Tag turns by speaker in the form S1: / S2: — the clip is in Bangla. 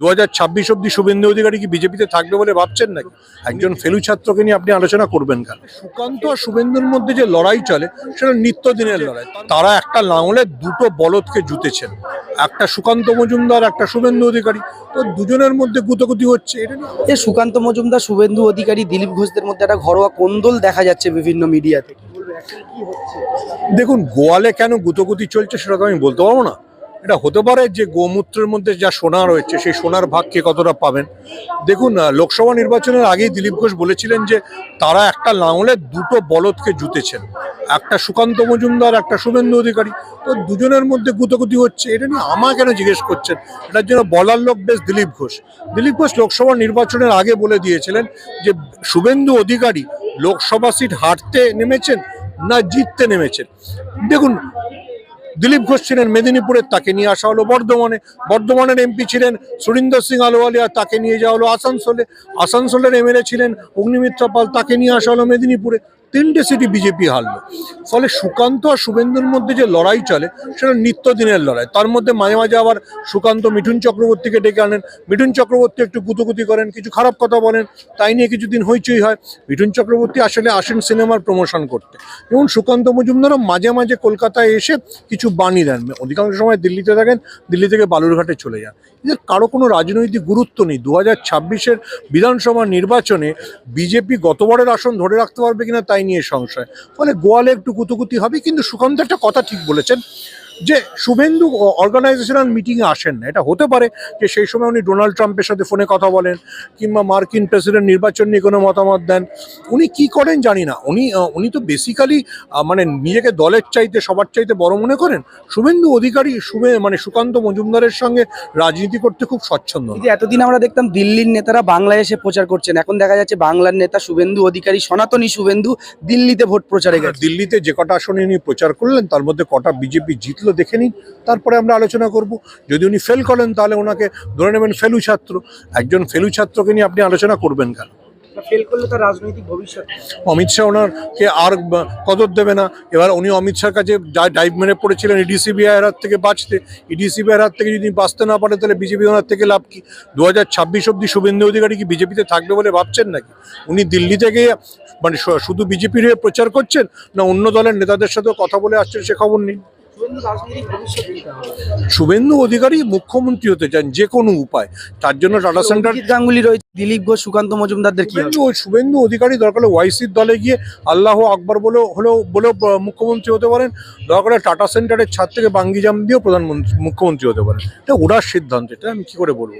S1: দু হাজার ছাব্বিশ অব্দি শুভেন্দু অধিকারী কি বিজেপিতে থাকবে বলে ভাবছেন নাকি? একজন ফেলু ছাত্রকে নিয়ে আপনি আলোচনা করবেন কেন? সুকান্ত আর শুভেন্দুর মধ্যে যে লড়াই চলে সেটা নিত্যদিনের লড়াই। তারা একটা লাঙলে দুটো বলদকে জুতেছেন। একটা সুকান্ত মজুমদার একটা শুভেন্দু অধিকারী। তো দুজনের মধ্যে গুতগুতি হচ্ছে
S2: এ সুকান্ত মজুমদার শুভেন্দু অধিকারী দিলীপ ঘোষদের মধ্যে একটা ঘরোয়া কোন্দল দেখা যাচ্ছে বিভিন্ন মিডিয়াতে।
S1: দেখুন গোয়ালে কেন গুতগুতি চলছে সেটা তো আমি বলতে পারব না। এটা হতে পারে যে গোমূত্রের মধ্যে যা সোনা রয়েছে, সেই সোনার ভাগ কে কতটা পাবেন? দেখুন লোকসভা নির্বাচনের আগেই দিলীপ ঘোষ বলেছিলেন যে তারা একটা লাঙলে দুটো বলদকে জুতেছেন। একটা সুকান্ত মজুমদার, একটা শুভেন্দু অধিকারী। তো দুজনের মধ্যে গুতগুতি হচ্ছে, এটা নিয়ে আমার কেন জিজ্ঞেস করছেন? এটার জন্য বলার লোক বেশ দিলীপ ঘোষ। দিলীপ ঘোষ লোকসভা নির্বাচনের আগে বলে দিয়েছিলেন যে শুভেন্দু অধিকারী লোকসভা সিট হারতে নেমেছেন না জিততে নেমেছেন? দেখুন দিলীপ ঘোষ ছিলেন মেদিনীপুরের, তাকে নিয়ে আসা হলো বর্ধমানে। বর্ধমানের এমপি ছিলেন সুরিন্দর সিং আলোয়ালিয়া তাকে নিয়ে যাওয়া হলো আসানসোলে। আসানসোলের এমএলএ ছিলেন অগ্নিমিত্রা পাল, তাকে নিয়ে আসা হলো মেদিনীপুরে। তিনটে সিটি বিজেপি হারলো। ফলে সুকান্ত আর শুভেন্দুর মধ্যে যে লড়াই চলে, সেটা নিত্যদিনের লড়াই। তার মধ্যে মাঝে মাঝে আবার সুকান্ত মিঠুন চক্রবর্তীকে ডেকে আনেন। মিঠুন চক্রবর্তী একটু গুতুগুতি করেন, কিছু খারাপ কথা বলেন, তাই নিয়ে কিছুদিন হইচই হয়। মিঠুন চক্রবর্তী আসলে আসেন সিনেমার প্রমোশন করতে। এবং সুকান্ত মজুমদারও মাঝে মাঝে কলকাতায় এসে কিছু বাণী দেন। অধিকাংশ সময় দিল্লিতে থাকেন, দিল্লি থেকে বালুরঘাটে চলে যান। এদের কারও কোনো রাজনৈতিক গুরুত্ব নেই। দু হাজার ছাব্বিশের বিধানসভা নির্বাচনে বিজেপি গতবারের আসন ধরে রাখতে পারবে কিনা তাই নিয়ে সংশয়। ফলে গোয়ালে একটু কুতুকুতি হবে কিন্তু সুকান্ত একটা কথা ঠিক বলেছেন। যে শুভেন্দু অর্গানাইজেশনাল মিটিংয়ে আসেন না এটা হতে পারে যে সেই সময় উনি ডোনাল্ড ট্রাম্পের সাথে ফোনে কথা বলেন কিংবা মার্কিন প্রেসিডেন্ট নির্বাচন নিয়ে কোনো মতামত দেন উনি কি করেন জানি না। উনি উনি তো বেসিক্যালি মানে নিজেকে দলের চাইতে সবার চাইতে বড় মনে করেন? শুভেন্দু অধিকারী শুভে মানে সুকান্ত মজুমদারের সঙ্গে রাজনীতি করতে খুব স্বচ্ছন্দ
S2: এতদিন আমরা দেখতাম দিল্লির নেতারা বাংলায় এসে প্রচার করছেন এখন দেখা যাচ্ছে বাংলার নেতা শুভেন্দু অধিকারী সনাতনী শুভেন্দু দিল্লিতে ভোট প্রচারে গেছে।
S1: দিল্লিতে যে কটা আসনে উনি প্রচার করলেন তার মধ্যে কটা বিজেপি জিতলো দেখে নিন তারপরে আমরা আলোচনা করব। যদি উনি ফেল করেন তাহলে ওনাকে ধরে নেবেন ফেলু ছাত্র। একজন ফেলু ছাত্রকে নিয়ে আপনি আলোচনা করবেন কেন?
S2: ফেল করলে তার রাজনৈতিক ভবিষ্যৎ।
S1: অমিত শাহ ওনারকে আর কদর দেবে না। এবার উনি অমিত শাহর কাছে যা ডাইভ মেরে পড়েছিলেন ইডিসিবিআইয়ের হাত থেকে বাঁচতে। ইডিসিবিআইয়ের হাত থেকে যদি বাঁচতে না পারে তাহলে বিজেপি ওনার থেকে লাভ কি? দু হাজার ছাব্বিশ অব্দি শুভেন্দু অধিকারী কি বিজেপিতে থাকবে বলে ভাবছেন নাকি? উনি দিল্লি থেকে মানে শুধু বিজেপির হয়ে প্রচার করছেন না অন্য দলের নেতাদের সাথেও কথা বলে আসছেন সে খবর নেই
S2: শুভেন্দু
S1: অধিকারী মুখ্যমন্ত্রী হতে চান যে কোনো উপায় তার জন্য টাটা সেন্টার
S2: গাঙ্গুলি রয়েছে দিলীপ ঘোষ সুকান্ত মজুমদারদের কি ওই
S1: শুভেন্দু অধিকারী দরকার হলে ওয়াইসির দলে গিয়ে আল্লাহ আকবর বলেও হলেও বলেও মুখ্যমন্ত্রী হতে পারেন। দরকার টাটা সেন্টারের ছাদ থেকে বাঙ্গি জাম দিয়েও প্রধানমন্ত্রী মুখ্যমন্ত্রী হতে পারেন। এটা ওনার সিদ্ধান্ত এটা আমি কি করে বলব?